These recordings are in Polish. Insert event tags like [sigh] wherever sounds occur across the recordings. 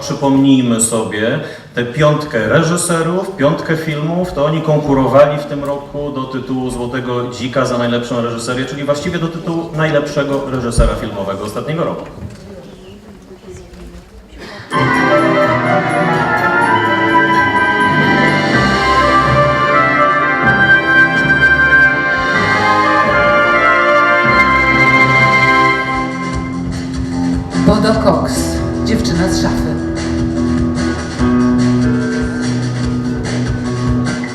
Przypomnijmy sobie tę piątkę reżyserów, piątkę filmów, to oni konkurowali w tym roku do tytułu Złotego Dzika za najlepszą reżyserię, czyli właściwie do tytułu najlepszego reżysera filmowego ostatniego roku. Bodo Cox, dziewczyna z szafy.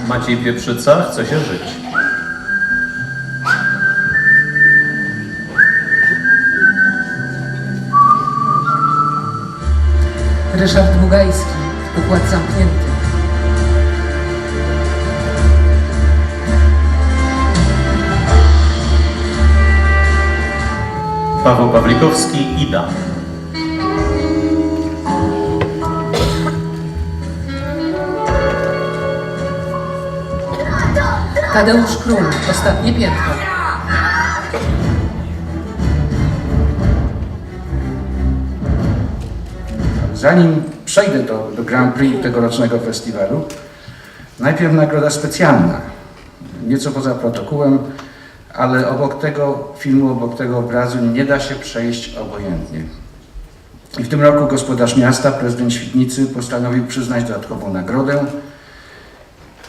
Maciej Pieprzyca, chce się żyć. Ryszard Bugajski, układ zamknięty. Paweł Pawlikowski, Ida. Tadeusz Król, ostatnie piętro. Zanim przejdę do, do Grand Prix tegorocznego festiwalu, najpierw nagroda specjalna. Nieco poza protokołem, ale obok tego filmu, obok tego obrazu nie da się przejść obojętnie. I w tym roku gospodarz miasta, prezydent Świdnicy, postanowił przyznać dodatkową nagrodę,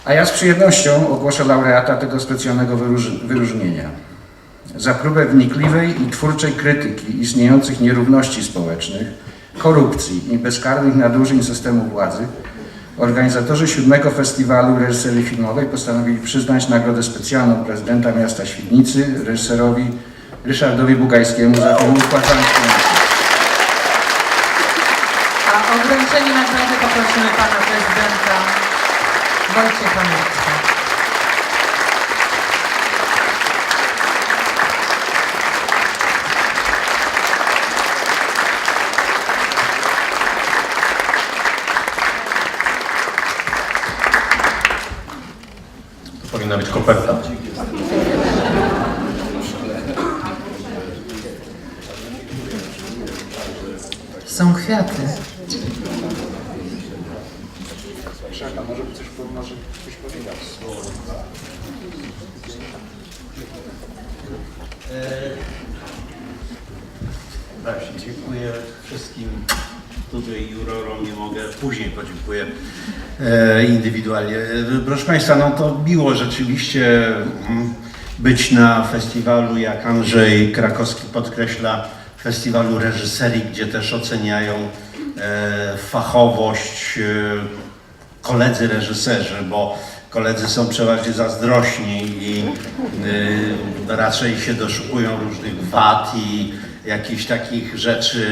a ja z przyjemnością ogłoszę laureata tego specjalnego wyróż- wyróżnienia. Za próbę wnikliwej i twórczej krytyki istniejących nierówności społecznych, korupcji i bezkarnych nadużyć systemu władzy, organizatorzy siódmego festiwalu reżyserii filmowej postanowili przyznać nagrodę specjalną prezydenta miasta Świdnicy reżyserowi Ryszardowi Bugajskiemu za film Układ Zamknięty. A o wręczenie nagrody poprosimy pana prezydenta Wojciecha Mietka. To powinna być koperta. Są kwiaty. Właśnie, dziękuję wszystkim. Tutaj jurorom, nie mogę, później podziękuję e, indywidualnie. Proszę Państwa, no to miło rzeczywiście mm, być na festiwalu, jak Andrzej Krakowski podkreśla, festiwalu reżyserii, gdzie też oceniają e, fachowość e, koledzy reżyserzy, bo koledzy są przeważnie zazdrośni i y, raczej się doszukują różnych wad i jakichś takich rzeczy,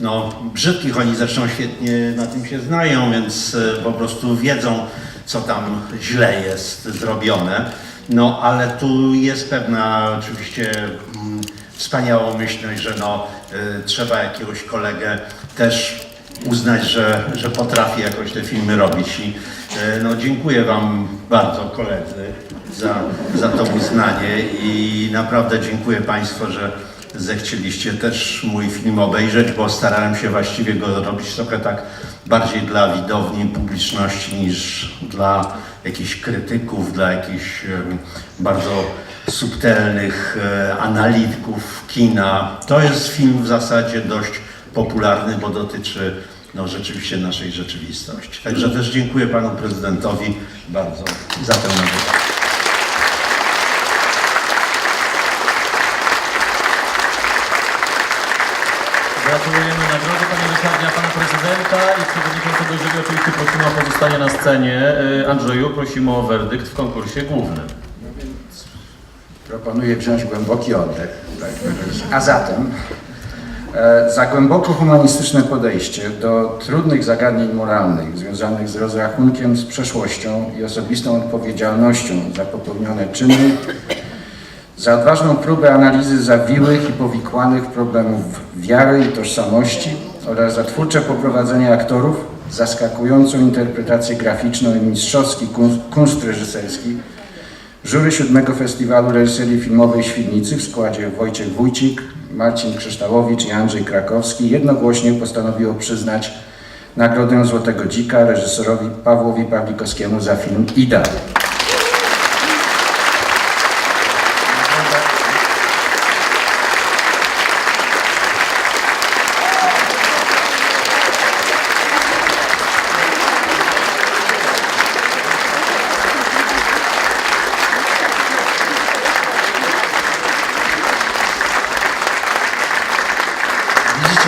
no brzydkich. Oni zresztą świetnie na tym się znają, więc y, po prostu wiedzą, co tam źle jest zrobione. No ale tu jest pewna oczywiście mm, wspaniałomyślność, że no, y, trzeba jakiegoś kolegę też uznać, że, że potrafi jakoś te filmy robić. I e, no, dziękuję Wam bardzo koledzy za, za to uznanie i naprawdę dziękuję Państwu, że zechcieliście też mój film obejrzeć, bo starałem się właściwie go robić trochę tak bardziej dla widowni, publiczności niż dla jakichś krytyków, dla jakichś bardzo subtelnych e, analityków kina. To jest film w zasadzie dość popularny, bo dotyczy no, rzeczywiście naszej rzeczywistości. Także też dziękuję panu prezydentowi bardzo za tę nagrodę. Gratulujemy nagrody panie Ryszardzie, a pana prezydenta i przewodniczącego jury oczywiście prosimy o pozostanie na scenie. Y, Andrzeju, prosimy o werdykt w konkursie głównym. Proponuję wziąć głęboki oddech. Tak, A zatem e, za głęboko humanistyczne podejście do trudnych zagadnień moralnych związanych z rozrachunkiem z przeszłością i osobistą odpowiedzialnością za popełnione czyny, za odważną próbę analizy zawiłych i powikłanych problemów wiary i tożsamości oraz za twórcze poprowadzenie aktorów zaskakującą interpretację graficzną i mistrzowski kun- kunszt reżyserski. Jury siódmego Festiwalu Reżyserii Filmowej Świdnicy w składzie Wojciech Wójcik, Marcin Krzyształowicz i Andrzej Krakowski jednogłośnie postanowiło przyznać Nagrodę Złotego Dzika reżyserowi Pawłowi Pawlikowskiemu za film Ida.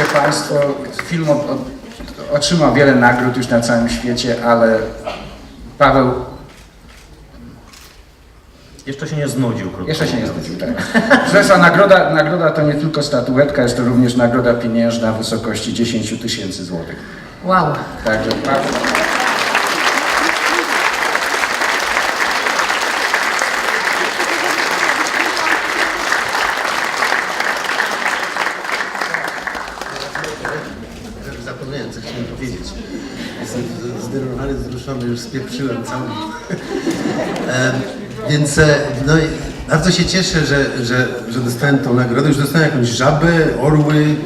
Widzicie Państwo, film od, od, otrzymał wiele nagród już na całym świecie, ale Paweł Jeszcze się nie znudził, krótko jeszcze się nie zgodził. Tak. Państwa, nagroda, nagroda to nie tylko statuetka, jest to również nagroda pieniężna w wysokości 10 tysięcy złotych. Wow. Także Paweł... Zapomniałem, co chciałem powiedzieć. Jestem zdenerwowany, wzruszony, już spieprzyłem cały. [laughs] e, więc e, no, bardzo się cieszę, że, że, że dostałem tą nagrodę. Już dostałem jakąś żabę, orły,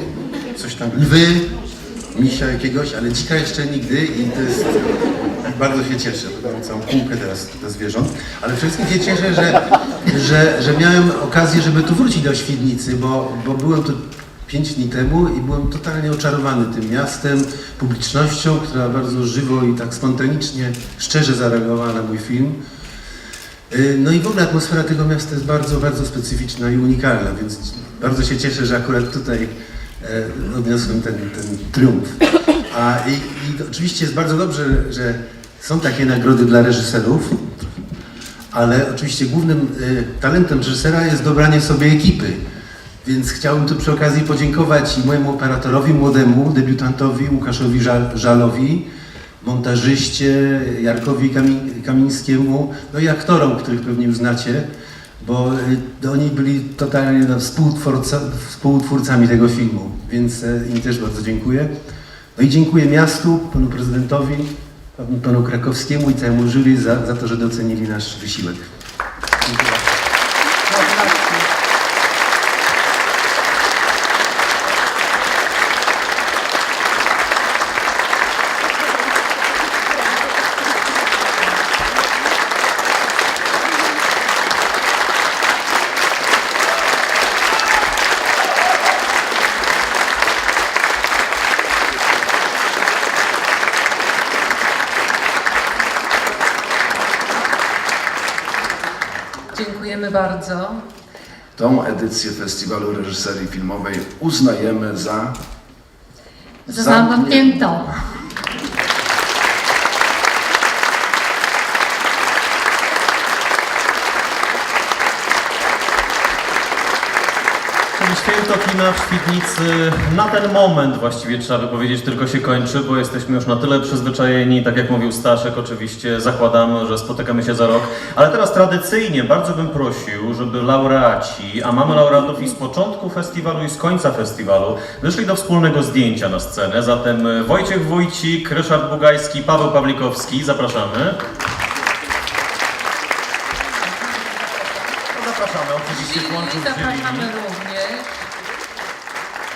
coś tam, lwy, misia jakiegoś, ale dzika jeszcze nigdy i to jest... Bardzo się cieszę, mam całą półkę teraz do zwierząt, ale wszystkim się cieszę, że, że, że miałem okazję, żeby tu wrócić do Świdnicy, bo, bo byłem tu pięć dni temu i byłem totalnie oczarowany tym miastem, publicznością, która bardzo żywo i tak spontanicznie, szczerze zareagowała na mój film. Y, No i w ogóle atmosfera tego miasta jest bardzo, bardzo specyficzna i unikalna, więc bardzo się cieszę, że akurat tutaj e, odniosłem ten, ten triumf. A, i, I oczywiście jest bardzo dobrze, że są takie nagrody dla reżyserów, ale oczywiście głównym y, talentem reżysera jest dobranie sobie ekipy. Więc chciałbym tu przy okazji podziękować i mojemu operatorowi młodemu, debiutantowi Łukaszowi Żal, Żalowi, montażyście Jarkowi Kami, Kamińskiemu, no i aktorom, których pewnie już znacie, bo y, oni byli totalnie no, współtwórca, współtwórcami tego filmu, więc e, im też bardzo dziękuję. No i dziękuję miastu, panu prezydentowi, panu, panu Krakowskiemu i całemu jury za, za to, że docenili nasz wysiłek. Dziękuję. Gratulacje. Dziękujemy bardzo. Tą edycję Festiwalu Reżyserii Filmowej uznajemy za Zamknięto. Czyli święto kina w Świdnicy na ten moment właściwie trzeba by powiedzieć tylko się kończy, bo jesteśmy już na tyle przyzwyczajeni, tak jak mówił Staszek, oczywiście zakładamy, że spotykamy się za rok. Ale teraz tradycyjnie bardzo bym prosił, żeby laureaci, a mamy laureatów i z początku festiwalu i z końca festiwalu, wyszli do wspólnego zdjęcia na scenę. Zatem Wojciech Wójcik, Ryszard Bugajski, Paweł Pawlikowski, zapraszamy. Oczywiście jury. zapraszamy również.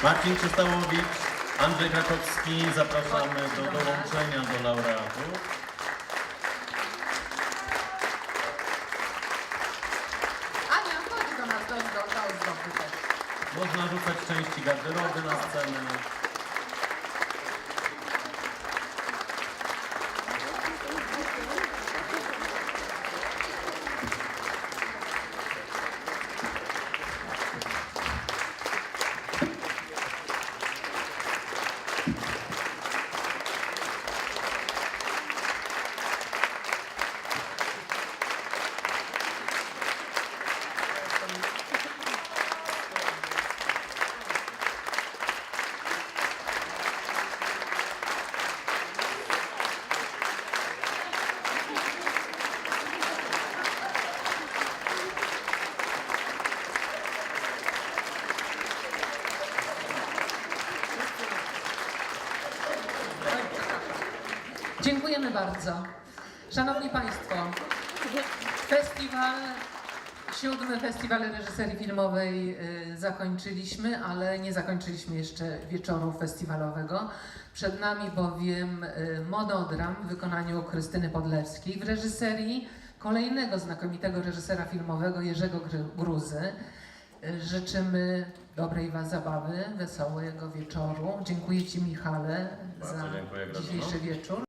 Marcin Krzyształowicz, Andrzej Krakowski, zapraszamy do dołączenia do laureatów. Ania, chodź do nas, do, do. Można rzucać części garderoby na scenę. Dziękujemy bardzo. Szanowni Państwo, festiwal, siódmy festiwal reżyserii filmowej y, zakończyliśmy, ale nie zakończyliśmy jeszcze wieczoru festiwalowego. Przed nami bowiem y, monodram w wykonaniu Krystyny Podlewskiej w reżyserii kolejnego znakomitego reżysera filmowego Jerzego Gruzy. Y, Życzymy dobrej Was zabawy, wesołego wieczoru. Dziękuję Ci Michale Bardzo za dziękuję, dzisiejszy wieczór.